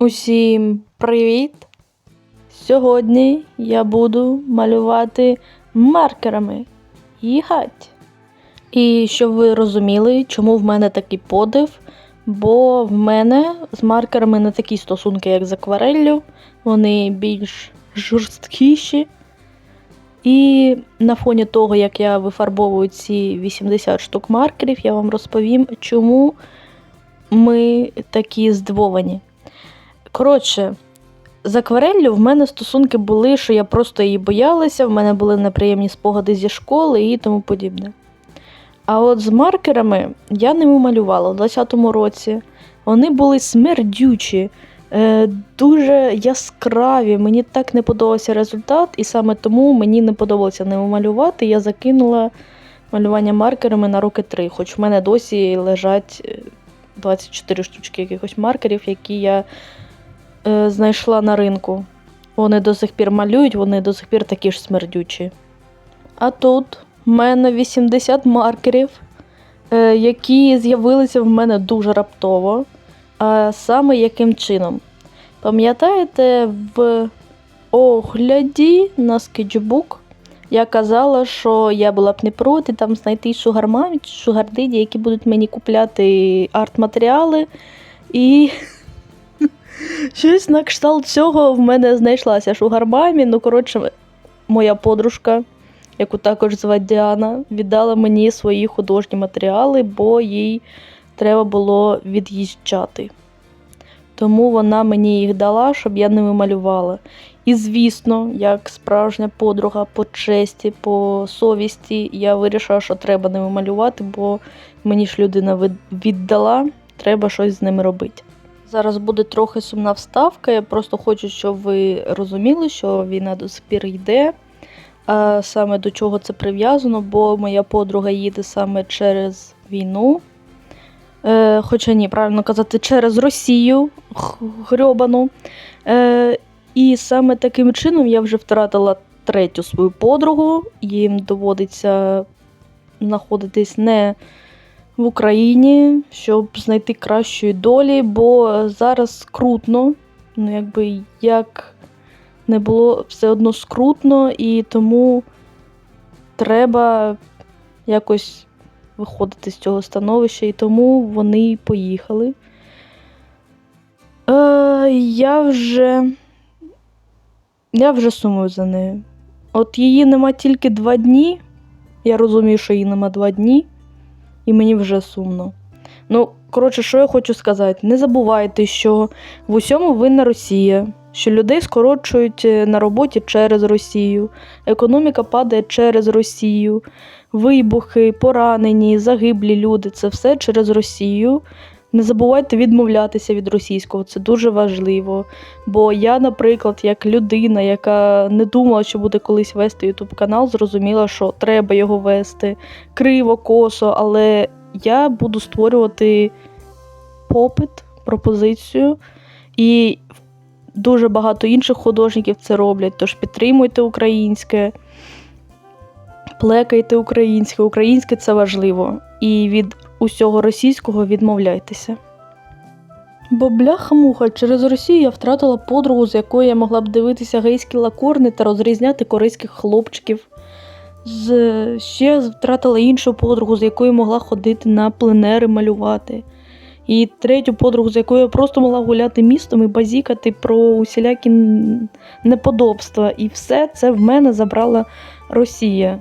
Усім привіт! Сьогодні я буду малювати маркерами. Їхать! І щоб ви розуміли, чому в мене такий подив, бо в мене з маркерами не такі стосунки, як з аквареллю, вони більш жорсткіші. І на фоні того, як я вифарбовую ці 80 штук маркерів, я вам розповім, чому ми такі здивовані. Коротше, з аквареллю в мене стосунки були, що я просто її боялася, в мене були неприємні спогади зі школи і тому подібне. А от з маркерами я ними малювала у 20-му році. Вони були смердючі, е, дуже яскраві. Мені так не подобався результат, і саме тому мені не подобалося ними малювати. Я закинула малювання маркерами на роки три, хоч в мене досі лежать е, 24 штучки якихось маркерів, які я е, знайшла на ринку. Вони до сих пір малюють, вони до сих пір такі ж смердючі. А тут в мене 80 маркерів, е, які з'явилися в мене дуже раптово. А саме яким чином? Пам'ятаєте, в огляді на скетчбук я казала, що я була б не проти там знайти шугармамі шугардиді, які будуть мені купляти арт-матеріали. І щось на кшталт цього в мене знайшлася шугармамі. Ну, коротше, моя подружка, яку також звати Діана, віддала мені свої художні матеріали, бо їй треба було від'їжджати. Тому вона мені їх дала, щоб я ними малювала. І, звісно, як справжня подруга по честі, по совісті, я вирішила, що треба ними малювати, бо мені ж людина віддала, треба щось з ними робити. Зараз буде трохи сумна вставка. Я просто хочу, щоб ви розуміли, що війна до сих пір йде. Саме до чого це прив'язано, бо моя подруга їде саме через війну. Е, хоча ні, правильно казати, через Росію грьобану. Е, і саме таким чином я вже втратила третю свою подругу. Їм доводиться знаходитись не в Україні, щоб знайти кращої долі, бо зараз скрутно. Ну, якби як не було все одно скрутно, і тому треба якось виходити з цього становища, і тому вони поїхали. Е, я вже. Я вже сумую за нею. От її нема тільки два дні. Я розумію, що її нема два дні, і мені вже сумно. Ну, коротше, що я хочу сказати: не забувайте, що в усьому винна Росія, що людей скорочують е, на роботі через Росію, економіка падає через Росію, вибухи, поранені, загиблі люди це все через Росію. Не забувайте відмовлятися від російського, це дуже важливо. Бо я, наприклад, як людина, яка не думала, що буде колись вести ютуб канал, зрозуміла, що треба його вести криво, косо, але я буду створювати попит, пропозицію, і дуже багато інших художників це роблять. Тож підтримуйте українське, плекайте українське. Українське це важливо. І від усього російського відмовляйтеся. Бо бляха-муха, через Росію я втратила подругу, з якою я могла б дивитися гейські лакорни та розрізняти корейських хлопчиків. З... Ще втратила іншу подругу, з якою могла ходити на пленери малювати. І третю подругу, з якою я просто могла гуляти містом і базікати про усілякі неподобства. І все це в мене забрала Росія.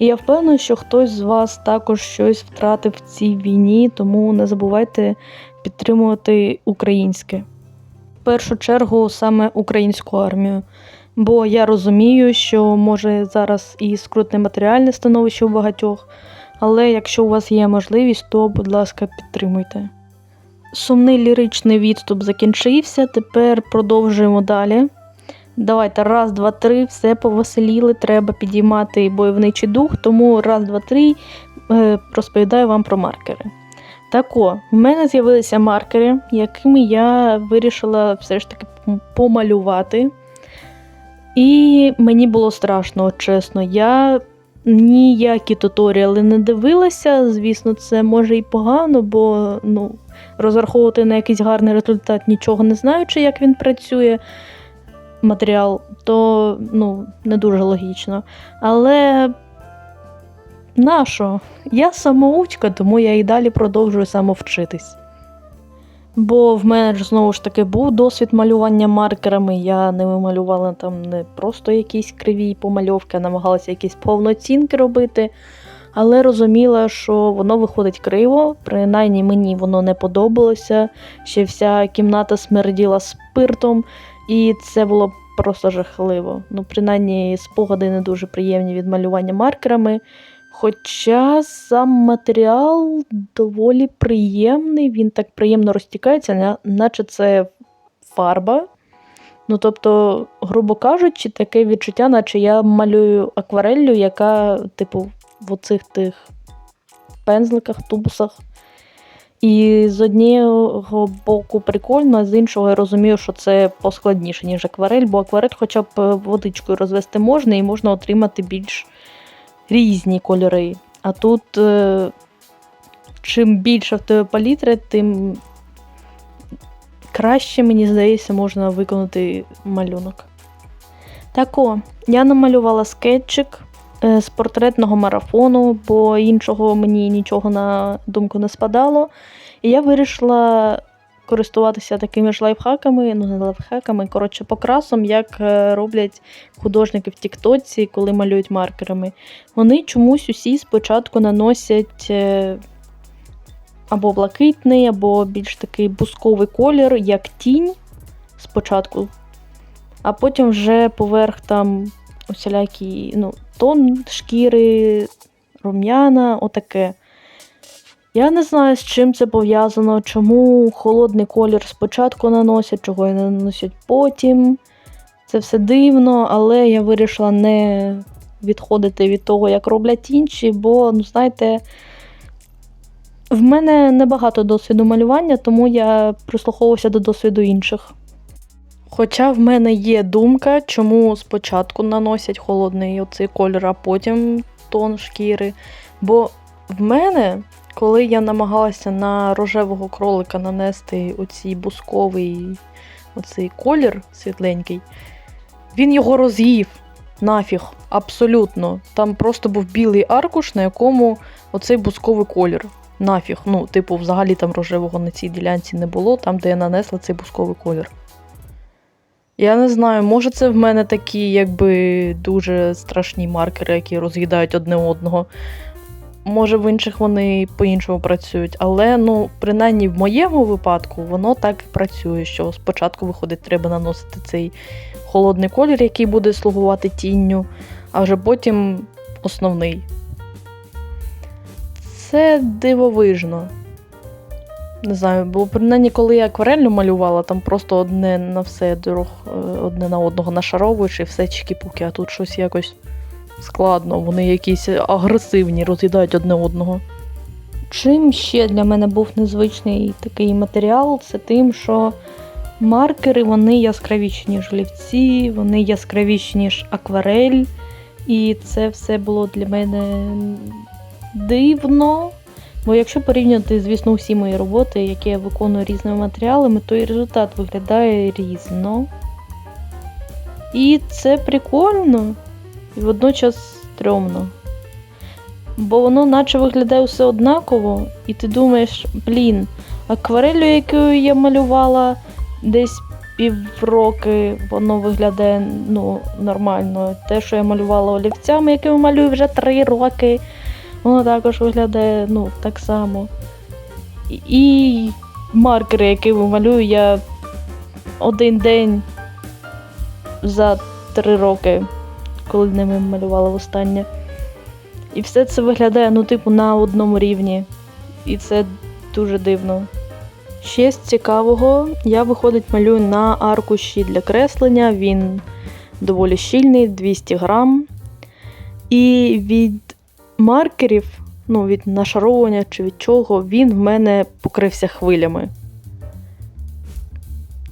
І я впевнена, що хтось з вас також щось втратив в цій війні, тому не забувайте підтримувати українське. В першу чергу саме українську армію. Бо я розумію, що може зараз і скрутне матеріальне становище у багатьох, але якщо у вас є можливість, то, будь ласка, підтримуйте. Сумний ліричний відступ закінчився. Тепер продовжуємо далі. Давайте раз, два, три, все повеселіли, треба підіймати бойовничий дух, тому раз, два, три е, розповідаю вам про маркери. Так о, в мене з'явилися маркери, якими я вирішила все ж таки помалювати. І мені було страшно, чесно. Я ніякі туторіали не дивилася. Звісно, це може і погано, бо ну, розраховувати на якийсь гарний результат, нічого не знаючи, як він працює, матеріал, то ну, не дуже логічно. Але нащо? Я самоучка, тому я і далі продовжую самовчитись. Бо в мене ж знову ж таки був досвід малювання маркерами. Я не малювала там не просто якісь криві помальовки, а намагалася якісь повноцінки робити. Але розуміла, що воно виходить криво, принаймні мені воно не подобалося. Ще вся кімната смерділа спиртом, і це було просто жахливо. Ну, принаймні, спогади не дуже приємні від малювання маркерами. Хоча сам матеріал доволі приємний, він так приємно розтікається, наче це фарба. Ну, тобто, грубо кажучи, таке відчуття, наче я малюю аквареллю, яка, типу, в оцих тих пензликах, тубусах. І з одного боку прикольно, а з іншого я розумію, що це поскладніше, ніж акварель, бо акварель хоча б е, водичкою розвести можна і можна отримати більш різні кольори. А тут е, чим більше в тебе палітра, тим краще, мені здається, можна виконати малюнок. Так о, я намалювала скетчик з портретного марафону, бо іншого мені нічого на думку не спадало. І я вирішила користуватися такими ж лайфхаками, ну не лайфхаками, коротше, покрасом, як е, роблять художники в Тіктоці, коли малюють маркерами. Вони чомусь усі спочатку наносять е, або блакитний, або більш такий бусковий колір, як тінь спочатку, а потім вже поверх там усілякі ну, тон шкіри, рум'яна, отаке. Я не знаю, з чим це пов'язано, чому холодний колір спочатку наносять, чого не наносять потім. Це все дивно, але я вирішила не відходити від того, як роблять інші, бо, ну, знаєте, в мене небагато досвіду малювання, тому я прислуховувався до досвіду інших. Хоча в мене є думка, чому спочатку наносять холодний оцей колір, а потім тон шкіри. Бо в мене, коли я намагалася на рожевого кролика нанести оцей бусковий оцей колір світленький, він його роз'їв нафіг, абсолютно. Там просто був білий аркуш, на якому оцей бусковий колір. Нафіг. Ну, типу, взагалі там рожевого на цій ділянці не було, там, де я нанесла цей бусковий колір. Я не знаю, може це в мене такі, якби дуже страшні маркери, які роз'їдають одне одного. Може, в інших вони по-іншому працюють, але ну, принаймні в моєму випадку воно так і працює, що спочатку виходить, треба наносити цей холодний колір, який буде слугувати тінню, а вже потім основний. Це дивовижно. Не знаю, бо принаймні, коли я акварельну малювала, там просто одне на все друг, е, одне на одного нашаровуєш і все чікі-пуки, а тут щось якось складно, вони якісь агресивні, роз'їдають одне одного. Чим ще для мене був незвичний такий матеріал, це тим, що маркери вони яскравіші, ніж олівці, вони яскравіші, ніж акварель. І це все було для мене дивно. Бо якщо порівняти, звісно, усі мої роботи, які я виконую різними матеріалами, то і результат виглядає різно. І це прикольно і водночас стрьомно. Бо воно наче виглядає все однаково, і ти думаєш, блін, акварелью, якою я малювала десь півроки, воно виглядає ну, нормально. Те, що я малювала олівцями, якими малюю вже три роки, воно також виглядає ну, так само. І- маркери, якими малюю, я один день за три роки, коли ними малювала востаннє. І все це виглядає, ну, типу, на одному рівні. І це дуже дивно. Ще з цікавого, я виходить малюю на аркуші для креслення. Він доволі щільний, 200 грам. І від маркерів, ну, від нашаровування чи від чого, він в мене покрився хвилями.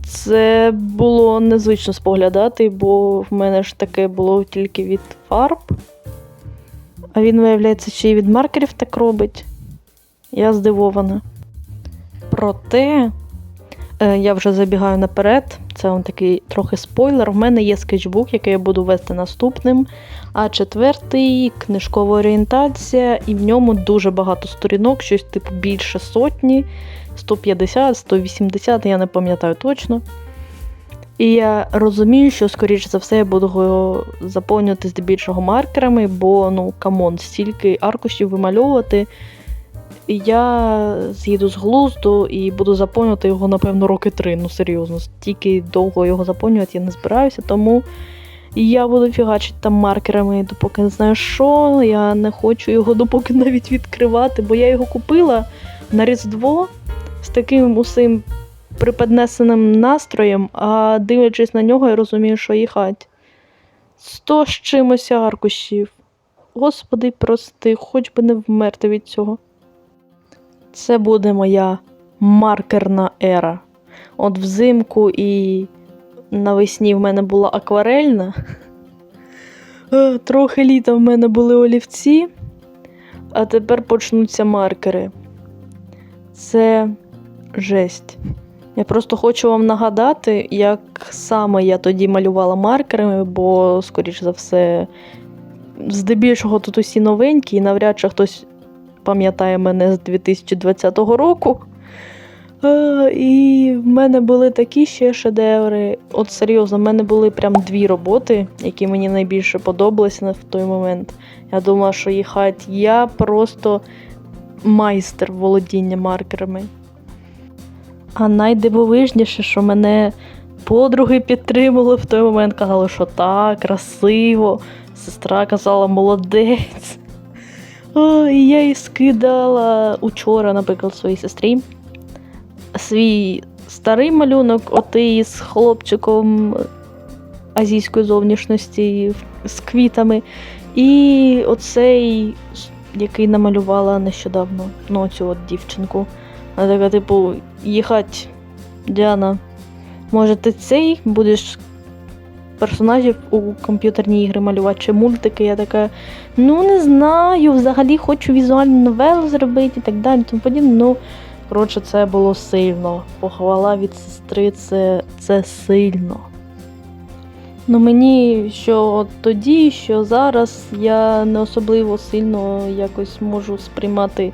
Це було незвично споглядати, бо в мене ж таке було тільки від фарб. А він, виявляється, ще й від маркерів так робить. Я здивована. Проте, я вже забігаю наперед. Це он такий трохи спойлер. В мене є скетчбук, який я буду вести наступним. А четвертий книжкова орієнтація, і в ньому дуже багато сторінок, щось типу більше сотні, 150, 180, я не пам'ятаю точно. І я розумію, що, скоріш за все, я буду його заповнювати здебільшого маркерами, бо ну камон, стільки аркушів вимальовувати. І я з'їду з глузду і буду заповнювати його, напевно, роки три. Ну серйозно, стільки довго його заповнювати я не збираюся, тому я буду фігачити там маркерами, допоки не знаю що. Я не хочу його допоки навіть відкривати, бо я його купила на Різдво з таким усім приподнесеним настроєм, а дивлячись на нього, я розумію, що їхать. Сто з чимось аркушів. Господи, прости, хоч би не вмерти від цього. Це буде моя маркерна ера. От взимку і навесні в мене була акварельна. Е, Трохи літа в мене були олівці, а тепер почнуться маркери. Це жесть. Я просто хочу вам нагадати, як саме я тоді малювала маркерами, бо, скоріш за все, здебільшого тут усі новенькі, і навряд чи хтось пам'ятає мене з 2020 року. І в мене були такі ще шедеври. От серйозно, в мене були прям дві роботи, які мені найбільше подобалися в той момент. Я думала, що їхать я просто майстер володіння маркерами. А найдивовижніше, що мене подруги підтримали в той момент, казали, що так, красиво. Сестра казала, молодець. І я їй скидала учора, наприклад, своїй сестрі свій старий малюнок, отий з хлопчиком азійської зовнішності з квітами. І оцей, який намалювала нещодавно, ну, цю от дівчинку. Вона така, типу, їхать, Діана, може ти цей будеш персонажів у комп'ютерні ігри малювати чи мультики? Я така, ну не знаю, взагалі хочу візуальну новелу зробити і так далі, тому подібне. Ну, коротше, це було сильно. Похвала від сестри, це, це сильно. Ну мені що тоді, що зараз я не особливо сильно якось можу сприймати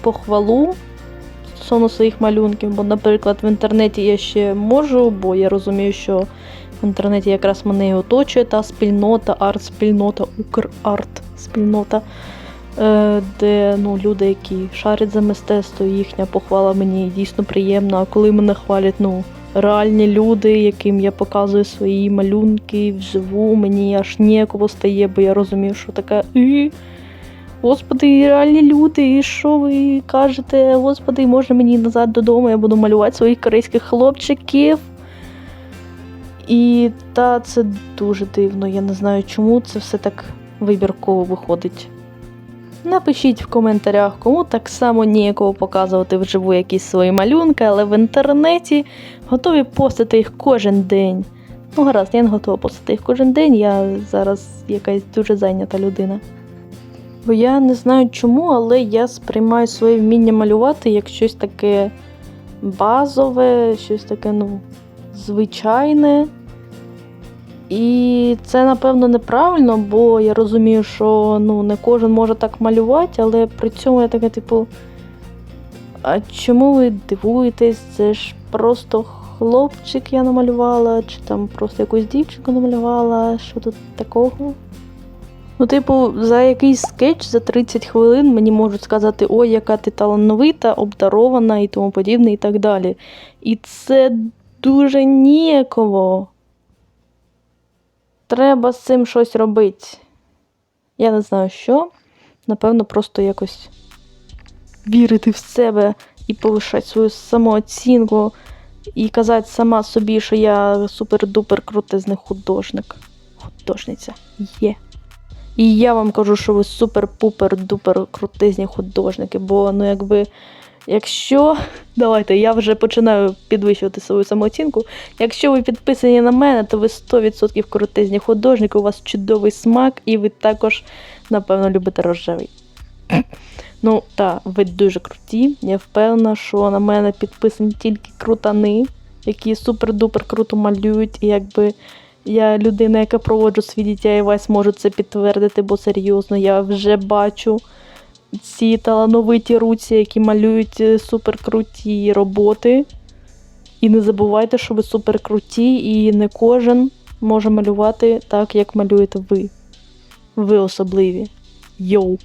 похвалу стосовно своїх малюнків, бо, наприклад, в інтернеті я ще можу, бо я розумію, що інтернеті якраз мене і оточує та спільнота, арт-спільнота, Украрт-спільнота, е, де ну, люди, які шарять за мистецтво, їхня похвала мені дійсно приємна. А коли мене хвалять, ну. Реальні люди, яким я показую свої малюнки вживу, мені аж ніяково стає, бо я розумію, що таке. «І, Господи, реальні люди, і що ви кажете? Господи, може мені назад додому, я буду малювати своїх корейських хлопчиків. І та це дуже дивно. Я не знаю, чому це все так вибірково виходить. Напишіть в коментарях, кому так само ніякого показувати вживу якісь свої малюнки, але в інтернеті готові постити їх кожен день. Ну, гаразд, я не готова постити їх кожен день, я зараз якась дуже зайнята людина. Бо я не знаю чому, але я сприймаю своє вміння малювати як щось таке базове, щось таке, ну, звичайне. І це, напевно, неправильно, бо я розумію, що ну, не кожен може так малювати, але при цьому я така, типу. А чому ви дивуєтесь? Це ж просто хлопчик я намалювала, чи там просто якусь дівчинку намалювала, що тут такого? Ну, типу, за якийсь скетч за 30 хвилин мені можуть сказати, ой, яка ти талановита, обдарована і тому подібне, і так далі. І це дуже ніяково. Треба з цим щось робити. Я не знаю що. Напевно, просто якось вірити в себе і повишати свою самооцінку, і казати сама собі, що я супер-дупер крутизний художник. Художниця є. І я вам кажу, що ви супер-пупер-дупер крутизні художники, бо ну якби Якщо. Давайте, я вже починаю підвищувати свою самооцінку. Якщо ви підписані на мене, то ви 100% крутезні художники, у вас чудовий смак, і ви також, напевно, любите рожевий. Ну, так, ви дуже круті. Я впевнена, що на мене підписані тільки крутани, які супер-дупер круто малюють. І якби я людина, яка проводжу свій дітя і весь можу це підтвердити, бо серйозно, я вже бачу ці талановиті руці, які малюють е, суперкруті роботи. І не забувайте, що ви суперкруті, і не кожен може малювати так, як малюєте ви. Ви особливі. Йоу.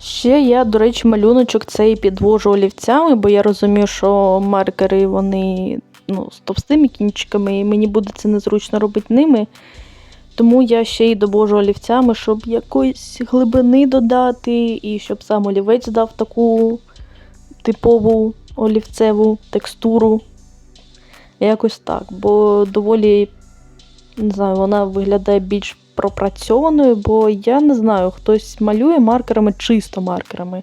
Ще я, до речі, малюночок цей підвожу олівцями, бо я розумію, що маркери вони ну, з товстими кінчиками, і мені буде це незручно робити ними. Тому я ще й довожу олівцями, щоб якоїсь глибини додати, і щоб сам олівець дав таку типову олівцеву текстуру. Якось так. Бо доволі, не знаю, вона виглядає більш пропрацьованою, бо я не знаю, хтось малює маркерами, чисто маркерами.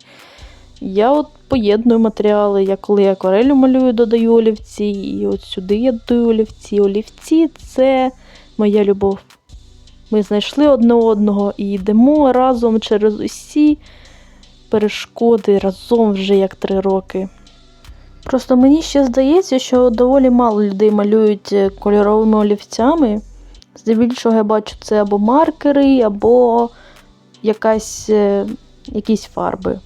Я от поєдную матеріали. Я коли акварелю малюю, додаю олівці, і от сюди я додаю олівці. Олівці це моя любов. Ми знайшли одне одного і йдемо разом через усі перешкоди разом вже як три роки. Просто мені ще здається, що доволі мало людей малюють е, кольоровими олівцями. Здебільшого я бачу це або маркери, або якась, е, якісь фарби.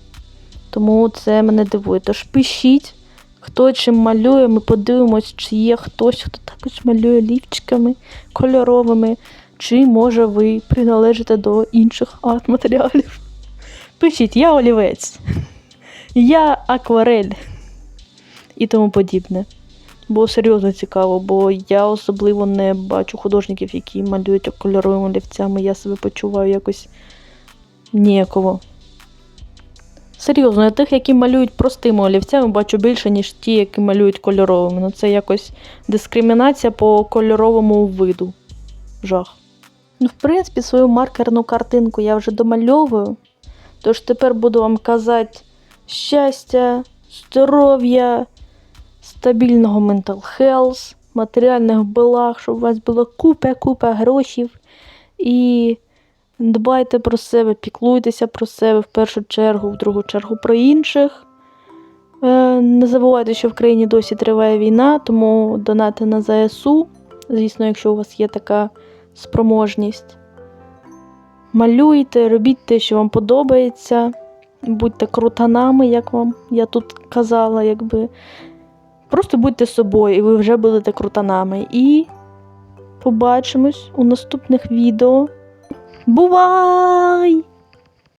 Тому це мене дивує. Тож пишіть, хто чим малює, ми подивимось, чи є хтось, хто також малює олівчиками кольоровими, чи може ви приналежите до інших арт-матеріалів. Пишіть, я олівець, я акварель і тому подібне. Бо серйозно цікаво, бо я особливо не бачу художників, які малюють кольоровими олівцями. Я себе почуваю якось ніяково. Серйозно, я тих, які малюють простими олівцями, бачу більше, ніж ті, які малюють кольоровими. Ну це якось дискримінація по кольоровому виду. Жах. Ну, в принципі, свою маркерну картинку я вже домальовую. Тож тепер буду вам казати щастя, здоров'я, стабільного mental health, матеріальних благ, щоб у вас було купа-купа грошей. І дбайте про себе, піклуйтеся про себе в першу чергу, в другу чергу про інших. Е, Не забувайте, що в країні досі триває війна, тому донати на ЗСУ, звісно, якщо у вас є така спроможність. Малюйте, робіть те, що вам подобається. Будьте крутанами, як вам я тут казала, якби. Просто будьте собою, і ви вже будете крутанами. І побачимось у наступних відео. Бувай!